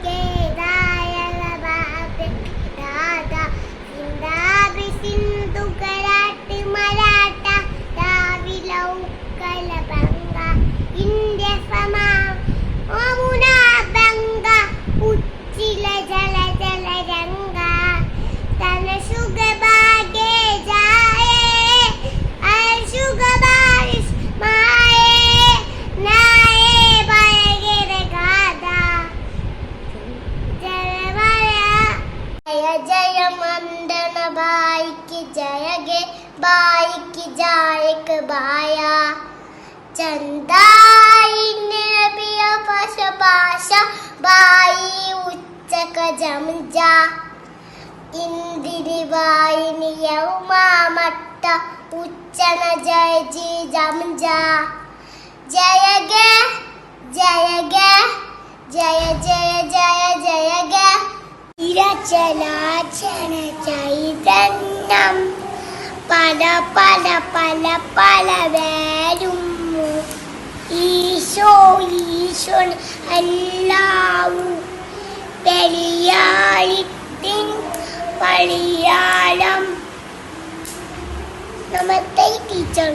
again. जय मंडन भाई की जय गे, भाई की जाय बाया चंदाई निरपिय पश भाषा भाई उच्चक जम जा इंदिरी बाई नियमा मट्टा उच्चन जय जी जम जा जय गे जय गे, जय जय जय ഇരചലാചന ചൈതന്യം പല പല പല പല വേരും. ഈശോ ഈശോൻ അല്ലാവു പെരിയാളിത്തിൻ പളിയാളം നമസ്തേ ടീച്ചർ.